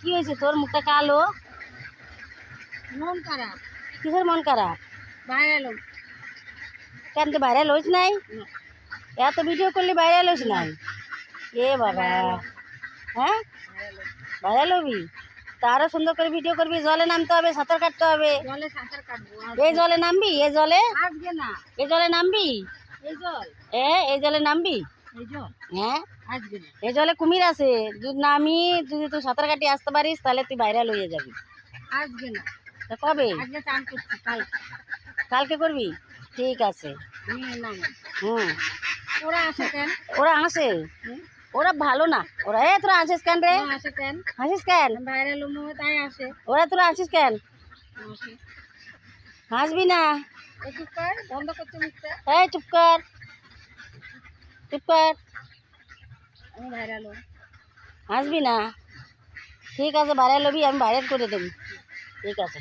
কি হয়েছে? তোর মুখটা কালো? মন খারাপ। কিসের মন খারাপ? বাইরে এলো কেন তো ভাইরাল হইস নাই? এত ভিডিও করলে ভাইরাল হইস নাই? এ বাবা। হ্যাঁ? ভাইরাল হবি? তা আরও সুন্দর করে ভিডিও করবি জলে নামতে হবে সাঁতার কাটতে হবে। এই জলে নামবি? এই জলে? এই জলে নামবি? এই জল। এ এই জলে নামবি? হ্যাঁ? এই জলে কুমির আছে যদি নামি যদি তুই সাঁতার কাটি আসতে পারিস তাহলে তুই ভাইরাল হয়ে যাবি। আজকে না। কবে? কালকে করবি? ঠিক আছে। আমি হুম। ওরা আসে কেন? ওরা হাসে ওরা ভালো না। ওরা এ তোরা হাসিস কেন রে? আসে কেন? হাসিস কেন? বাইরে তাই আসে। ওরা তোরা হাসিস কেন? হাসবি না। একটু কর বন্ধ করছে মুখটা এই চুপ কর। আমি এলো হাসবি না। ঠিক আছে ভাইরাল হবি আমি ভাইরাল করে দেবো। ঠিক আছে।